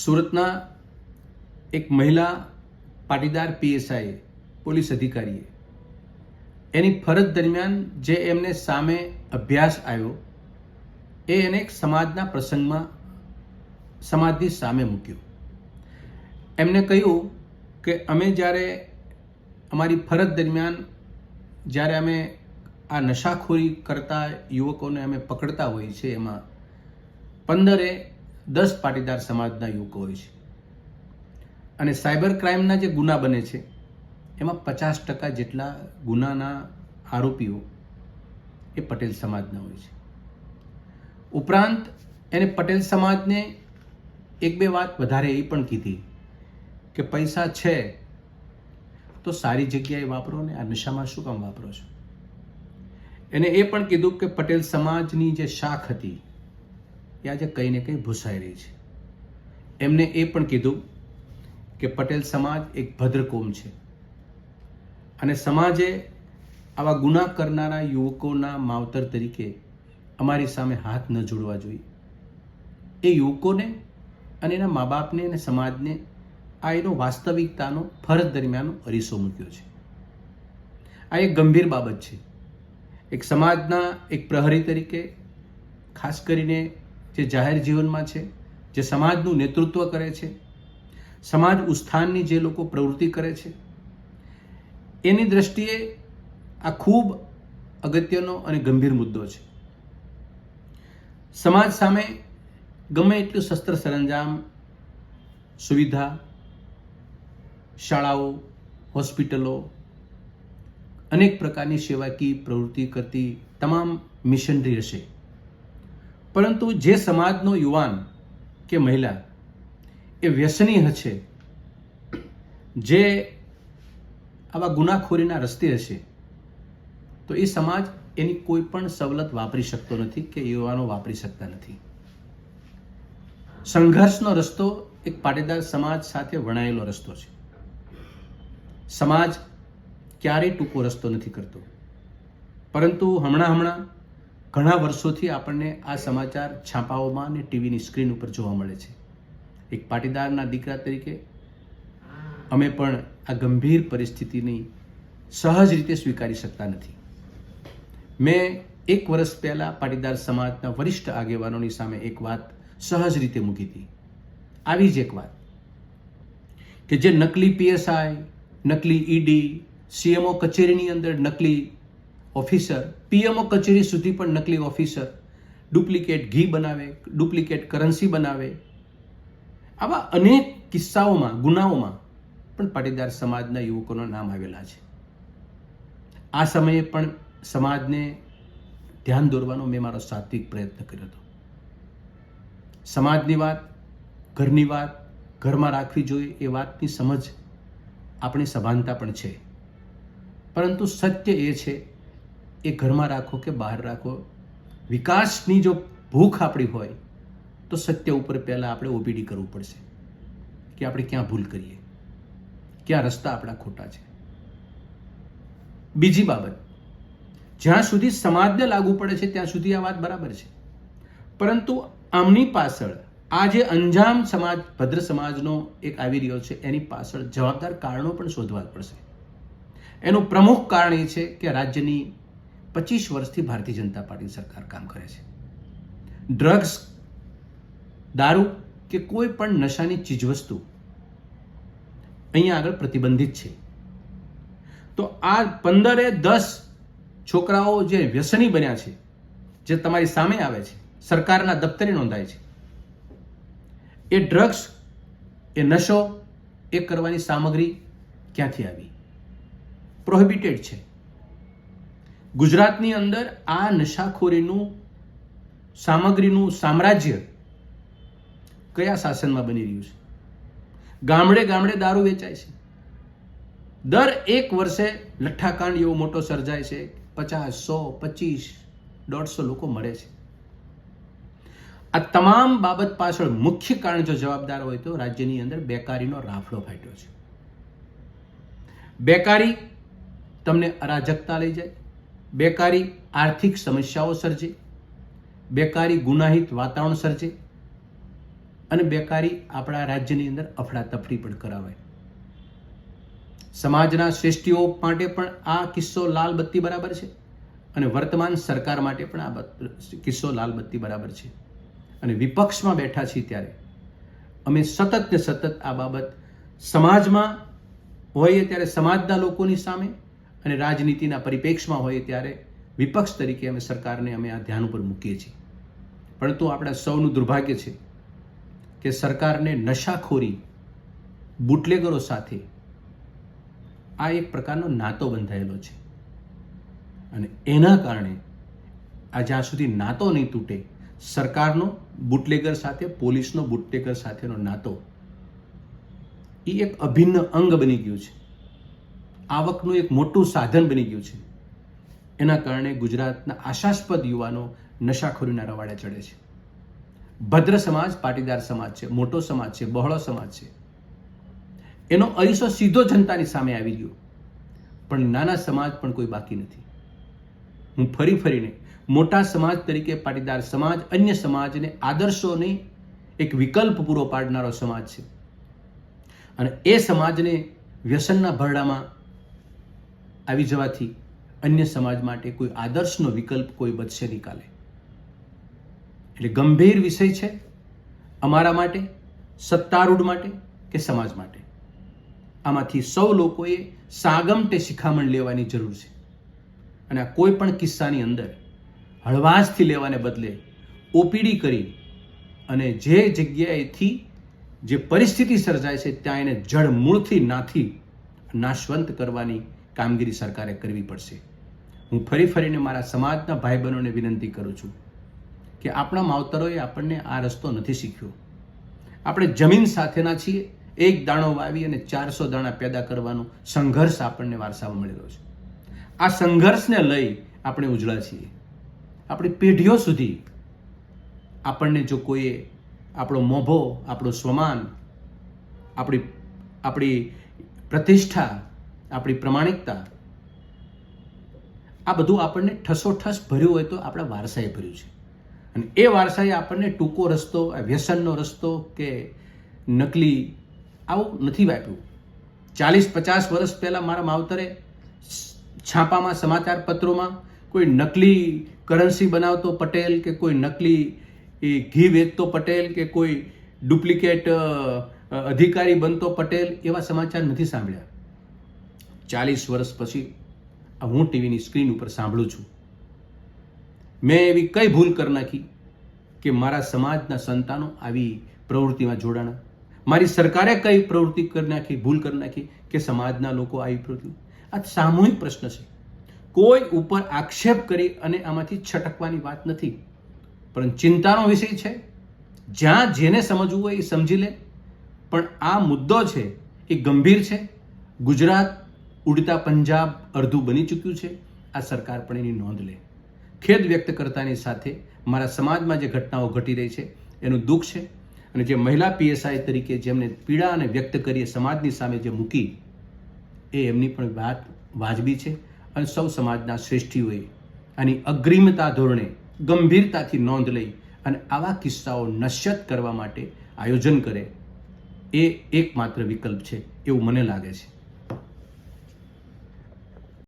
સુરતના એક મહિલા પાટીદાર પીએસઆઈ, પોલીસ અધિકારીએ. એની ફરજ દરમિયાન જે એમને સામે અભ્યાસ આવ્યો એ એને એક સમાજના પ્રસંગમાં સમાજની સામે મૂક્યો. એમને કહ્યું કે અમે જ્યારે અમારી ફરજ દરમિયાન જ્યારે અમે આ નશાખોરી કરતા યુવકોને અમે પકડતા હોઈએ છીએ એમાં, પંદરે દસ પાટીદાર સમાજના યુવકો હોય છે. અને સાયબર ક્રાઇમના જે ગુના બને છે, એમાં પચાસ ટકા જેટલા ગુનાના આરોપીઓ એ પટેલ સમાજના હોય છે. ઉપરાંત એને પટેલ સમાજને એક બે વાત વધારે એ પણ કીધી કે પૈસા છે તો સારી જગ્યાએ વાપરો ને આ નશામાં શું કામ વાપરો છો? એને એ પણ કીધું કે પટેલ સમાજની જે શાખ હતી એ આજે કંઈ ને કંઈ ભૂસાઈ રહી છે. એમને એ પણ કીધું કે પટેલ સમાજ એક ભદ્ર કોમ છે. અને સમાજે આવા ગુના કરનારા યુવકોના માવતર તરીકે અમારી સામે હાથ ન જોડવા જોઈએ. એ યુવકોને અને એના મા બાપને અને સમાજને આ એનો વાસ્તવિકતાનો ફરજ દરમિયાન અરીસો મૂક્યો છે. આ એક ગંભીર બાબત છે. એક સમાજના એક પ્રહરી તરીકે, ખાસ કરીને જે જાહેર જીવનમાં છે, જે સમાજનું નેતૃત્વ કરે છે, સમાજ ઉત્થાનની જે લોકો પ્રવૃત્તિ કરે છે, એની દ્રષ્ટિએ આ ખૂબ અગત્યનો અને ગંભીર મુદ્દો છે. સમાજ સામે ગમે એટલું શસ્ત્ર સરંજામ, સુવિધા, શાળાઓ, હોસ્પિટલો, અનેક પ્રકારની સેવાકીય પ્રવૃત્તિ કરતી તમામ મિશનરી હશે. પરંતુ જે સમાજનો યુવાન કે મહિલા એ વ્યસની હશે, જે આવા ગુનાખોરીના રસ્તે હશે, તો એ સમાજ એની કોઈ પણ સવલત વાપરી શકતો નથી કે યુવાનો વાપરી શકતા નથી. સંઘર્ષનો રસ્તો એક પાટીદાર સમાજ સાથે વણાયેલો રસ્તો છે. સમાજ ક્યારેય ટૂંકો રસ્તો નથી કરતો. પરંતુ હમણાં હમણાં ઘણા વર્ષોથી આપણને આ સમાચાર છાપાઓમાં અને ટીવીની સ્ક્રીન ઉપર જોવા મળે છે. એક પાટીદારના દીકરા તરીકે અમે પણ આ ગંભીર પરિસ્થિતિની સહજ રીતે સ્વીકારી શકતા નથી. મેં એક વર્ષ પહેલાં પાટીદાર સમાજના વરિષ્ઠ આગેવાનોની સામે એક વાત સહજ રીતે મૂકી હતી. આવી જ એક વાત. કે જે નકલી પીએસઆઈ નકલી ઈડી સીએમઓ કચેરીની અંદર નકલી ઓફિસર પીએમઓ કચેરી સુધી પણ નકલી ઓફિસર ડુપ્લિકેટ ઘી બનાવે ડુપ્લિકેટ કરન્સી બનાવે. આવા અનેક કિસ્સાઓમાં, ગુનાઓમાં પણ પાટીદાર સમાજના યુવકોના નામ આવેલા છે. આ સમયે પણ સમાજને ધ્યાન દોરવાનો મેં મારો સાત્વિક પ્રયત્ન કર્યો હતો. સમાજની વાત, ઘરની વાત, ઘરમાં રાખવી જોઈએ એ વાતની સમજ આપણી સભાનતા પણ છે. પરંતુ સત્ય એ છે એ ઘરમાં રાખો કે બહાર રાખો. વિકાસની જો ભૂખ આપણી હોય, તો સત્ય ઉપર પહેલાં આપણે ઓપીડી કરવું પડશે કે આપણે ક્યાં ભૂલ કરીએ. ક્યાં રસ્તા આપણા ખોટા છે. બીજી બાબત, જ્યાં સુધી સમાજને લાગુ પડે છે, ત્યાં સુધી આ વાત બરાબર છે. પરંતુ આમની પાછળ, આ જે અંજામ સમાજ, ભદ્ર સમાજનો એક આવી રહ્યો છે, એની પાછળ જવાબદાર કારણો પણ શોધવા પડશે. એનું પ્રમુખ કારણ એ છે કે રાજ્યની પચીસ વર્ષથી ભારતીય જનતા પાર્ટી સરકાર કામ કરે છે. ડ્રગ્સ, દારૂ કે કોઈ પણ નશાની ચીજવસ્તુ અહીંયા આગળ પ્રતિબંધિત છે. તો આ પંદરે દસ છોકરાઓ જે વ્યસની બન્યા છે, જે તમારી સામે આવે છે, સરકારના દફતરે નોંધાય છે, એ ડ્રગ્સ, એ નશો, એ કરવાની સામગ્રી ક્યાંથી આવી? પ્રોહિબિટેડ છે. ગુજરાતની અંદર આ નશાખોરીનું સામગ્રીનું સામ્રાજ્ય કયા શાસનમાં બની રહ્યું છે? ગામડે ગામડે દારૂ વેચાય છે. દર એક વર્ષે લઠ્ઠાકાંડ એવો મોટો સર્જાય છે. પચાસ, સો, પચીસ, દોઢસો લોકો મરે છે. આ તમામ બાબત પાછળ મુખ્ય કારણ જો જવાબદાર હોય તો રાજ્યની અંદર બેકારીનો રાફડો ફાટ્યો છે. બેકારી તમને અરાજકતા લઈ જાય. બેકારી આર્થિક સમસ્યાઓ સર્જે, બેકારી ગુનાહિત વાતાવરણ સર્જે અને બેકારી આપણા રાજ્યની અંદર અફડાતફડી પણ કરાવાય સમાજના શ્રેષ્ઠીઓ માટે પણ આ કિસ્સો લાલ બત્તી બરાબર છે અને વર્તમાન સરકાર માટે પણ આ કિસ્સો લાલ બત્તી બરાબર છે. અને વિપક્ષમાં બેઠા છીએ ત્યારે અમે સતત ને સતત આ બાબત સમાજમાં હોઈએ ત્યારે સમાજના લોકોની સામે અને રાજનીતિના પરિપ્રેક્ષમાં હોય ત્યારે વિપક્ષ તરીકે અમે સરકારને અમે આ ધ્યાન ઉપર મૂકીએ છીએ. પરંતુ આપણા સૌનું દુર્ભાગ્ય છે કે સરકારને નશાખોરી, બુટલેગરો સાથે આ એક પ્રકારનો નાતો બંધાયેલો છે. અને એના કારણે આ જ્યાં સુધી નાતો નહીં તૂટે, સરકારનો બુટલેગર સાથે, પોલીસનો બુટલેગર સાથેનો નાતો એ એક અભિન્ન અંગ બની ગયું છે. આવકનું એક મોટું સાધન બની ગયું છે. એના કારણે ગુજરાતના આશાસ્પદ યુવાનો નશાખોરીના રવાડે ચડે છે. ભદ્ર સમાજ, પાટીદાર સમાજ છે, મોટો સમાજ છે, બહોળો સમાજ છે. એનો અરીસો સીધો જનતાની સામે આવી ગયો. પણ નાના સમાજ પણ કોઈ બાકી નથી. હું ફરી ફરીને મોટા સમાજ તરીકે પાટીદાર સમાજ, અન્ય સમાજને આદર્શોને એક વિકલ્પ પૂરો પાડનારો સમાજ છે. અને એ સમાજને વ્યસનના ભરડામાં આવી જવાથી અન્ય સમાજ માટે કોઈ આદર્શનો વિકલ્પ કોઈ બચશે નહીં કાલે. એટલે ગંભીર વિષય છે અમારા માટે, સત્તારૂઢ માટે કે સમાજ માટે. આમાંથી સૌ લોકોએ સાગમટે શિખામણ લેવાની જરૂર છે. અને આ કોઈ પણ કિસ્સાની અંદર હળવાશથી લેવાને બદલે ઓપીડી કરી અને જે જગ્યાએથી જે પરિસ્થિતિ સર્જાય છે, ત્યાં એને જળમૂળથી નાથી નાશવંત કરવાની કામગીરી સરકારે કરવી પડશે. હું ફરી ફરીને મારા સમાજના ભાઈ બહેનોને વિનંતી કરું છું કે આપણા માવતરોએ આપણને આ રસ્તો નથી શીખ્યો. આપણે જમીન સાથેના છીએ, એક દાણો વાવી અને ચારસો દાણા પેદા કરવાનો સંઘર્ષ આપણને વારસામાં મળેલો છે. આ સંઘર્ષને લઈ આપણે ઉજળા છીએ. આપણી પેઢીઓ સુધી આપણને જો કોઈએ આપણો મોભો, આપણો સ્વમાન, આપણી આપણી પ્રતિષ્ઠા આપણી પ્રમાણિકતા. આ બધું આપણને ઠસોઠસ ભર્યું હોય તો આપણા વારસાએ ભર્યું છે. અને એ વારસાએ આપણને ટૂંકો રસ્તો વ્યસનનો રસ્તો કે નકલી આવું નથી વાપ્યું. ચાલીસ, પચાસ વર્ષ પહેલાં મારા માવતરે છાપામાં, સમાચાર પત્રોમાં કોઈ નકલી કરન્સી બનાવતો પટેલ કે કોઈ નકલી એ ઘી વેચતો પટેલ કે કોઈ ડુપ્લિકેટ અધિકારી બનતો પટેલ એવા સમાચાર નથી સાંભળ્યા. ચાલીસ વર્ષ પછી હું ટીવીની સ્ક્રીન ઉપર સાંભળું છું. મેં એવી કઈ ભૂલ કરી નાખી કે મારા સમાજના સંતાનો આવી પ્રવૃત્તિમાં જોડાણા? મારી સરકારે કઈ પ્રવૃત્તિ કરી નાખી, ભૂલ કરી નાખી કે સમાજના લોકો આવી પ્રવૃત્તિ? આ સામૂહિક પ્રશ્ન છે. કોઈ ઉપર આક્ષેપ કરી અને આમાંથી છટકવાની વાત નથી. પણ ચિંતાનો વિષય છે. જ્યાં જેને સમજવું હોય એ સમજી લે. પણ આ મુદ્દો છે એ ગંભીર છે. ગુજરાત ઉડતા પંજાબ અડધું બની ચૂક્યું છે. આ સરકાર પણ એની નોંધ લે. ખેદ વ્યક્ત કરતાની સાથે મારા સમાજમાં જે ઘટનાઓ ઘટી રહી છે, એનું દુઃખ છે અને જે મહિલા પીએસઆઈ તરીકે જેમને પીડા અને વ્યક્ત કરીએ સમાજની સામે જે મૂકી, એ એમની પણ વાત વાજબી છે અને સૌ સમાજના શ્રેષ્ઠીઓએ આની અગ્રિમતા ધોરણે ગંભીરતાથી નોંધ લઈ અને આવા કિસ્સાઓ નશ્યત કરવા માટે આયોજન કરે, એ એકમાત્ર વિકલ્પ છે એવું મને લાગે છે.